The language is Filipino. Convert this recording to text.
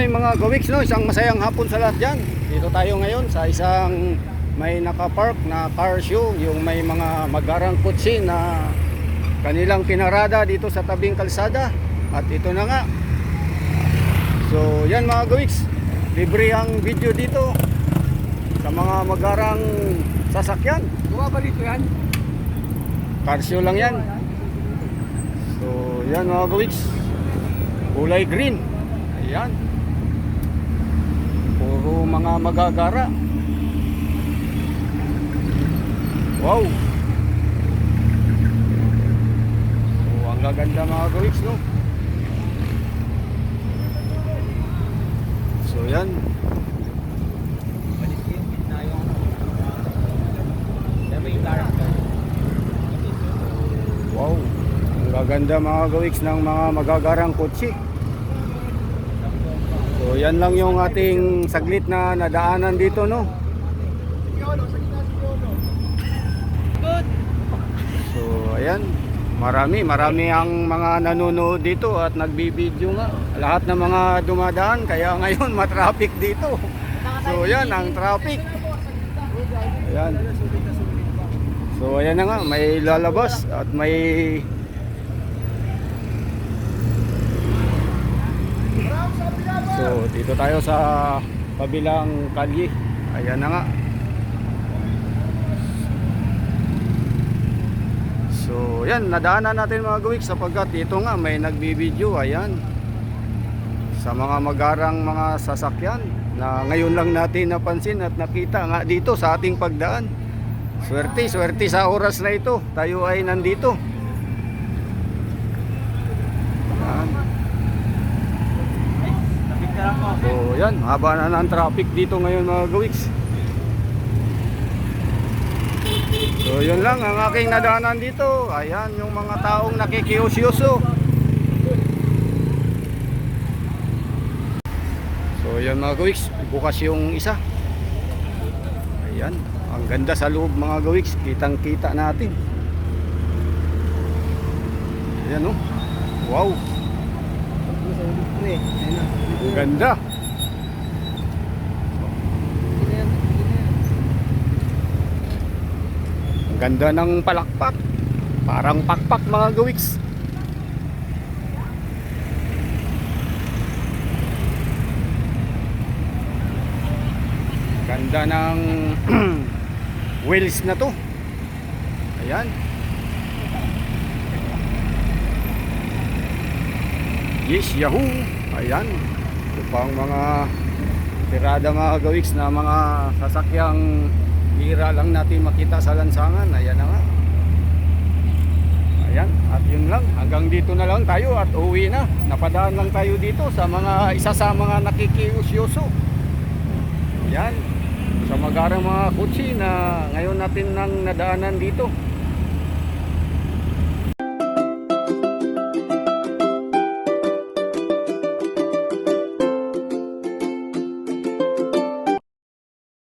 morning mga gawiks no, isang masayang hapon sa lahat dyan. Dito tayo ngayon sa isang may nakapark na car show, yung may mga magarang kutsi na kanilang pinarada dito sa tabing kalsada. At ito na nga. So yan mga gawiks, libre ang video dito sa mga magarang sasakyan. Gawa ba dito yan? Car show lang yan. So yan mga gawiks, kulay green. Ayan. Mga magagara. Wow. So ang gaganda mga gawiks no. So yan. Wow. Ang gaganda mga gawiks ng mga magagarang kotse. Yan lang yung ating saglit na nadaanan dito no. So ayan, marami, marami ang mga nanonood dito at nagbibideo nga. Lahat ng mga dumadaan kaya ngayon matraffic dito. So yan ang traffic. Ayan. So ayan na nga, may lalabas at may Dito tayo sa kabilang kalye. Ayan na nga. So, yan, nadaanan natin mga gawik sapagkat dito nga may nagbibideo, ayan. Sa mga magarang mga sasakyan na ngayon lang natin napansin at nakita nga dito sa ating pagdaan. Swerte, swerte sa oras na ito. Tayo ay nandito. Yan. Lapit ka lang po. So, yan, haba na ng traffic dito ngayon mga gawiks. So, yun lang ang aking nadaanan dito. Ayan, yung mga taong nakikiusyoso. So, yan mga gawiks, bukas yung isa. Ayan, ang ganda sa loob mga gawiks, kitang-kita natin. Ayan oh. Wow, ang ganda. Ganda ng palakpak. Parang pakpak mga gawiks. Ganda ng wheels na to. Ayan. Yes, Yahoo! Ayan. Ito pang mga tirada mga gawiks na mga sasakyang bira lang natin makita sa lansangan. Ayan na nga. Ayan. At yun lang. Hanggang dito na lang tayo at uwi na. Napadaan lang tayo dito sa mga isa sa mga nakikiusyoso. Ayan. Sa magarang mga kutsi na ngayon natin nang nadaanan dito.